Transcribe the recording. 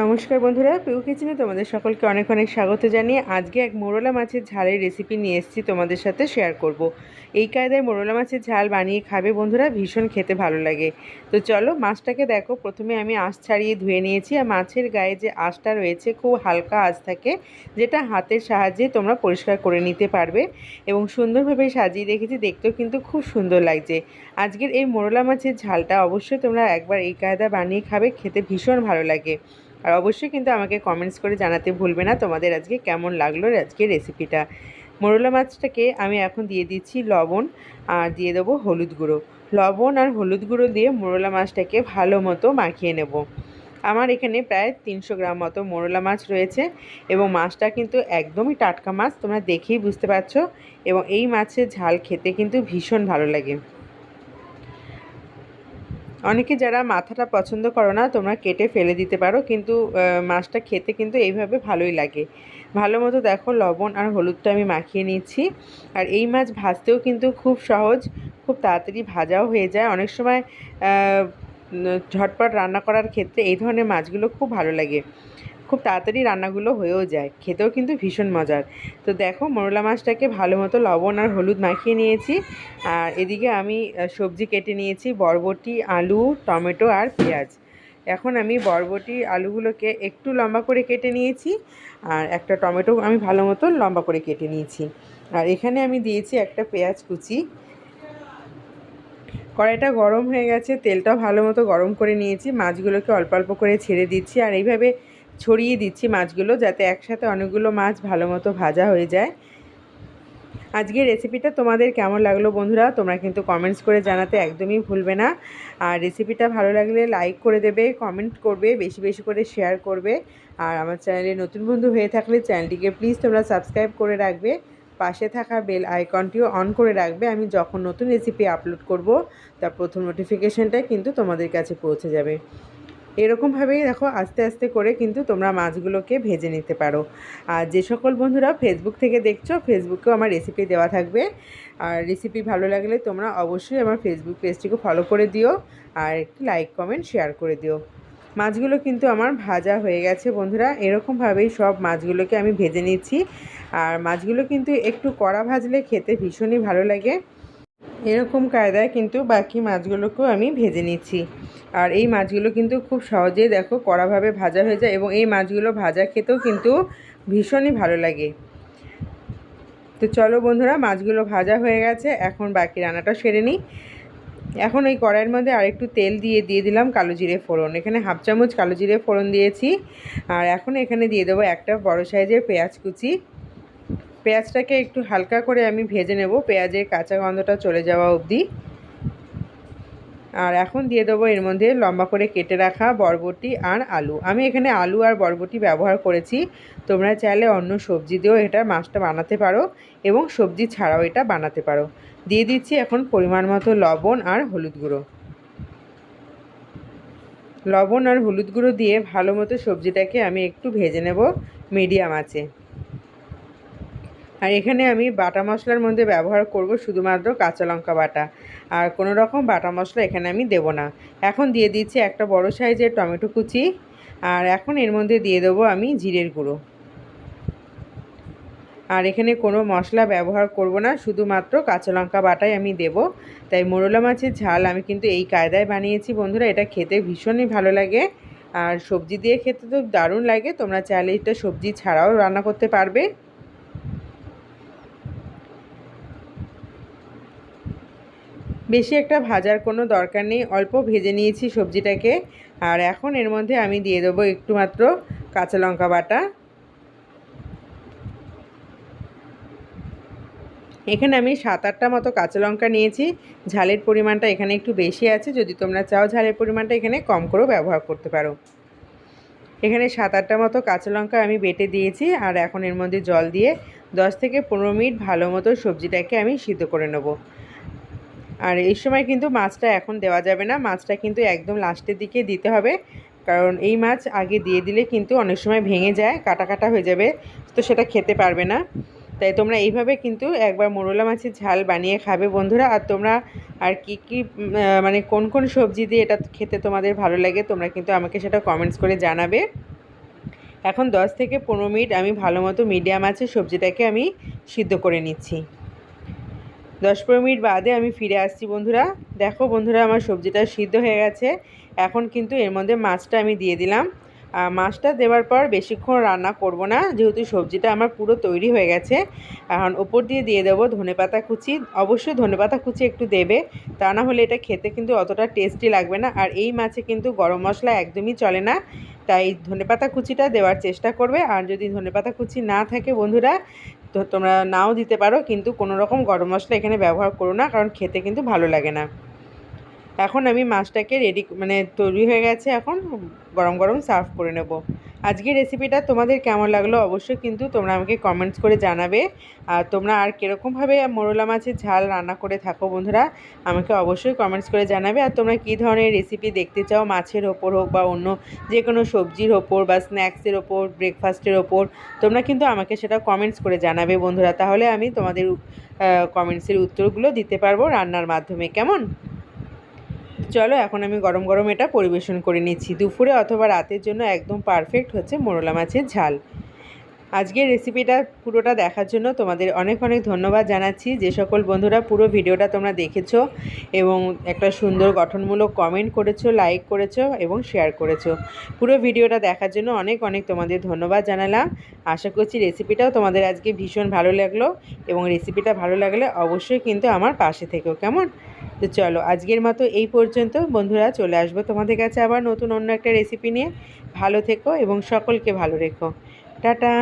নমস্কার বন্ধুরা পিউ কিচেনে তোমাদের সকলকে অনেক অনেক স্বাগত জানিয়ে আজকে এক মোরলা মাছের ঝালের রেসিপি নিয়ে এসেছি তোমাদের সাথে শেয়ার করব। এই কায়দায় মোরলা মাছের ঝাল বানিয়ে খাবে বন্ধুরা, ভীষণ খেতে ভালো লাগে। তো চলো মাছটাকে দেখো, প্রথমে আমি আঁশ ছাড়িয়ে ধুয়ে নিয়েছি আর মাছের গায়ে যে আঁশটা রয়েছে, খুব হালকা আঁশ থাকে, যেটা হাতের সাহায্যে তোমরা পরিষ্কার করে নিতে পারবে এবং সুন্দরভাবে সাজিয়ে রেখেছি দেখতেও কিন্তু খুব সুন্দর লাগছে। আজকের এই মোরলা মাছের ঝালটা অবশ্যই তোমরা একবার এই কায়দা বানিয়ে খাবে, খেতে ভীষণ ভালো লাগে। আর অবশ্যই কিন্তু আমাকে কমেন্টস করে জানাতে ভুলবে না তোমাদের আজকে কেমন লাগল আজকে রেসিপিটা মোরলা মাছটাকে আমি এখন দিয়ে দিচ্ছি লবণ আর দিয়ে দেবো হলুদ গুঁড়ো। লবণ আর হলুদ গুঁড়ো দিয়ে মোরলা মাছটাকে ভালো মতো মাখিয়ে নেব। আমার এখানে প্রায় তিনশো গ্রাম মতো মোরলা মাছ রয়েছে এবং মাছটা কিন্তু একদমই টাটকা মাছ, তোমরা দেখেই বুঝতে পারছ। এবং এই মাছের ঝাল খেতে কিন্তু ভীষণ ভালো লাগে। অনেকে যারা মাথাটা পছন্দ করো না, তোমরা কেটে ফেলে দিতে পারো, কিন্তু মাছটা খেতে কিন্তু এইভাবে ভালোই লাগে। ভালো মতো দেখো, লবণ আর হলুদটা আমি মাখিয়ে নিচ্ছি। আর এই মাছ ভাজতেও কিন্তু খুব সহজ, খুব তাড়াতাড়ি ভাজাও হয়ে যায়। অনেক সময় ঝটপট রান্না করার ক্ষেত্রে এই ধরনের মাছগুলো খুব ভালো লাগে। খুব তাড়াতাড়ি রান্নাগুলো হয়েও যায়। খেতেও কিন্তু ভীষণ মজার। তো দেখো, মোরলা মাছটাকে ভালো মতো লবণ আর হলুদ মাখিয়ে নিয়েছি। আর এদিকে আমি সবজি কেটে নিয়েছি, বরবটি, আলু, টমেটো আর পেঁয়াজ। এখন আমি বরবটি, আলুগুলোকে একটু লম্বা করে কেটে নিয়েছি। আর একটা টমেটো আমি ভালো মতো লম্বা করে কেটে নিয়েছি। আর এখানে আমি দিয়েছি একটা পেঁয়াজ কুচি। কড়াইটা গরম হয়ে গেছে, তেলটাও ভালো মতো গরম করে নিয়েছি। মাছগুলোকে অল্প অল্প করে ছেড়ে দিচ্ছি। আর এইভাবে ছড়িয়ে দিচ্ছি মাছগুলো যাতে একসাথে অনেকগুলো মাছ ভালো মতো ভাজা হয়ে যায়। আজকের রেসিপিটা তোমাদের কেমন লাগল বন্ধুরা? তোমরা কিন্তু কমেন্টস করে জানাতে একদমই ভুলবে না। আর রেসিপিটা ভালো লাগলে লাইক করে দেবে কমেন্ট করবে, বেশি বেশি করে শেয়ার করবে। আর আমার চ্যানেলে নতুন বন্ধু হয়ে থাকলে চ্যানেলটিকে প্লিজ তোমরা সাবস্ক্রাইব করে রাখবে। পাশে থাকা বেল আইকনটিও অন করে রাখবে। আমি যখন নতুন রেসিপি আপলোড করব, তার প্রথম নোটিফিকেশানটা কিন্তু তোমাদের কাছে পৌঁছে যাবে। এরকমভাবেই দেখো আস্তে আস্তে করে কিন্তু তোমরা মাছগুলোকে ভেজে নিতে পারো। আর যে সকল বন্ধুরা ফেসবুক থেকে দেখছ ফেসবুকেও আমার রেসিপি দেওয়া থাকবে। আর রেসিপি ভালো লাগলে তোমরা অবশ্যই আমার ফেসবুক পেজটিকে ফলো করে দিও আর একটি লাইক কমেন্ট শেয়ার করে দিও। মাছগুলো কিন্তু আমার ভাজা হয়ে গেছে বন্ধুরা, এরকমভাবেই সব মাছগুলোকে আমি ভেজে নিচ্ছি। আর মাছগুলো কিন্তু একটু কড়া ভাজলে খেতে ভীষণই ভালো লাগে। এরকম কায়দায় কিন্তু বাকি মাছগুলোকেও আমি ভেজে নিচ্ছি। আর এই মাছগুলো কিন্তু খুব সহজেই দেখো কড়াভাবে ভাজা হয়ে যায় এবং এই মাছগুলো ভাজা খেতেও কিন্তু ভীষণই ভালো লাগে। তো চলো বন্ধুরা, মাছগুলো ভাজা হয়ে গেছে, এখন বাকি রান্নাটা সেরে নিই। এখন ওই কড়াইয়ের মধ্যে আরেকটু তেল দিয়ে দিয়ে দিলাম কালো জিরে ফোড়ন। এখানে হাফ চামচ কালো জিরে ফোড়ন দিয়েছি। আর এখন এখানে দিয়ে দেবো একটা বড় সাইজের পেঁয়াজ কুচি। পেঁয়াজটাকে একটু হালকা করে আমি ভেজে নেব। পেঁয়াজের কাঁচা গন্ধটা চলে যাওয়া অবধি। আর এখন দিয়ে দেবো এর মধ্যে লম্বা করে কেটে রাখা বরবটি আর আলু। আমি এখানে আলু আর বরবটি ব্যবহার করেছি। তোমরা চাইলে অন্য সবজি দিয়েও এটা মাছটা বানাতে পারো এবং সবজি ছাড়াও এটা বানাতে পারো। দিয়ে দিচ্ছি এখন পরিমাণ মতো লবণ আর হলুদ গুঁড়ো। লবণ আর হলুদ গুঁড়ো দিয়ে ভালো মতো সবজিটাকে আমি একটু ভেজে নেব মিডিয়াম আছে আর এখানে আমি বাটা মশলার মধ্যে ব্যবহার করব শুধুমাত্র কাঁচা লঙ্কা বাটা। আর কোনো রকম বাটা মশলা এখানে আমি দেব না। এখন দিয়ে দিচ্ছি একটা বড় সাইজের টমেটো কুচি। আর এখন এর মধ্যে দিয়ে দেবো আমি জিরের গুঁড়ো। আর এখানে কোনো মশলা ব্যবহার করব না, শুধুমাত্র কাঁচা লঙ্কা বাটাই আমি দেব। তাই মোরলা মাছের ঝাল আমি কিন্তু এই কায়দায় বানিয়েছি বন্ধুরা, এটা খেতে ভীষণই ভালো লাগে। আর সবজি দিয়ে খেতে তো দারুণ লাগে, তোমরা চাইলে এটা সবজি ছাড়াও রান্না করতে পারবে। বেশি একটা ভাজার কোনো দরকার নেই। অল্প ভেজে নিয়েছি সবজিটাকে। আর এখন এর মধ্যে আমি দিয়ে দেবো একটু মাত্র কাঁচা লঙ্কা বাটা। এখানে আমি সাত আটটা মতো কাঁচা লঙ্কা নিয়েছি। ঝালের পরিমাণটা এখানে একটু বেশি আছে। যদি তোমরা চাও ঝালের পরিমাণটা এখানে কম করেও ব্যবহার করতে পারো। এখানে সাত আটটা মতো কাঁচা লঙ্কা আমি বেটে দিয়েছি। আর এখন এর মধ্যে জল দিয়ে দশ থেকে পনেরো মিনিট ভালো মতো সবজিটাকে আমি সিদ্ধ করে নেব। আর এই সময় কিন্তু মাছটা এখন দেওয়া যাবে না। মাছটা কিন্তু একদম লাস্টের দিকে দিতে হবে। কারণ এই মাছ আগে দিয়ে দিলে কিন্তু অনেক সময় ভেঙে যায়, কাটা কাটা হয়ে যাবে, তো সেটা খেতে পারবে না। তাই তোমরা এইভাবে কিন্তু একবার মোরলা মাছের ঝাল বানিয়ে খাবে বন্ধুরা। আর তোমরা আর কি কি মানে কোন কোন সবজি দিয়ে এটা খেতে তোমাদের ভালো লাগে, তোমরা কিন্তু আমাকে সেটা কমেন্টস করে জানাবে। এখন দশ থেকে পনেরো মিনিট আমি ভালো মতো মিডিয়াম আছে সবজিটাকে আমি সিদ্ধ করে নিচ্ছি। দশ পনেরো মিনিট বাদে আমি ফিরে আসছি বন্ধুরা। দেখো বন্ধুরা, আমার সবজিটা সিদ্ধ হয়ে গেছে। এখন কিন্তু এর মধ্যে মাছটা আমি দিয়ে দিলাম। মাছটা দেওয়ার পর বেশিক্ষণ রান্না করব না, যেহেতু সবজিটা আমার পুরো তৈরি হয়ে গেছে। এখন ওপর দিয়ে দিয়ে দেবো ধনেপাতা কুচি। অবশ্যই ধনেপাতা কুচি একটু দেবে, তা না হলে এটা খেতে কিন্তু অতটা টেস্টি লাগবে না। আর এই মাছে কিন্তু গরম মশলা একদমই চলে না, তাই ধনেপাতা কুচিটা দেওয়ার চেষ্টা করবে। আর যদি ধনেপাতা কুচি না থাকে বন্ধুরা তোমরা নাও দিতে পারো, কিন্তু কোনো রকম গরম মশলা এখানে ব্যবহার করো না, কারণ খেতে কিন্তু ভালো লাগে না। এখন আমি মাছটাকে রেডি মানে তৈরি হয়ে গেছে এখন, গরম গরম সার্ভ করে নেব। আজকের রেসিপিটা তোমাদের কেমন লাগল অবশ্যই কিন্তু তোমরা আমাকে কমেন্টস করে জানাবে। আর তোমরা আর কীরকমভাবে মোরলা মাছের ঝাল রান্না করে থাকো বন্ধুরা, আমাকে অবশ্যই কমেন্টস করে জানাবে। আর তোমরা কী ধরনের রেসিপি দেখতে চাও মাছের ওপর হোক বা অন্য যে কোনো সবজির ওপর বা স্ন্যাক্সের ওপর ব্রেকফাস্টের ওপর, তোমরা কিন্তু আমাকে সেটা কমেন্টস করে জানাবে বন্ধুরা। তাহলে আমি তোমাদের কমেন্টসের উত্তরগুলো দিতে পারব রান্নার মাধ্যমে। কেমন? চলো এখন আমি গরম গরম এটা পরিবেশন করে নিচ্ছি। দুপুরে অথবা রাতের জন্য একদম পারফেক্ট হচ্ছে মোরলা মাছের ঝাল। আজকের রেসিপিটা পুরোটা দেখার জন্য তোমাদের অনেক অনেক ধন্যবাদ জানাচ্ছি। যে সকল বন্ধুরা পুরো ভিডিওটা তোমরা দেখেছ এবং একটা সুন্দর গঠনমূলক কমেন্ট করেছ লাইক করেছ এবং শেয়ার করেছ। পুরো ভিডিওটা দেখার জন্য অনেক অনেক তোমাদের ধন্যবাদ জানালাম। আশা করছি রেসিপিটাও তোমাদের আজকে ভীষণ ভালো লাগল এবং রেসিপিটা ভালো লাগলে অবশ্যই কিন্তু আমার পাশে থেকেও কেমন? তো চলো, আজকের মতো এই পর্যন্ত। বন্ধুরা, চলে আসব তোমাদের কাছে আবার নতুন অন্য একটা রেসিপি নিয়ে। ভালো থেকো এবং সকলকে ভালো রেখো। টাটা।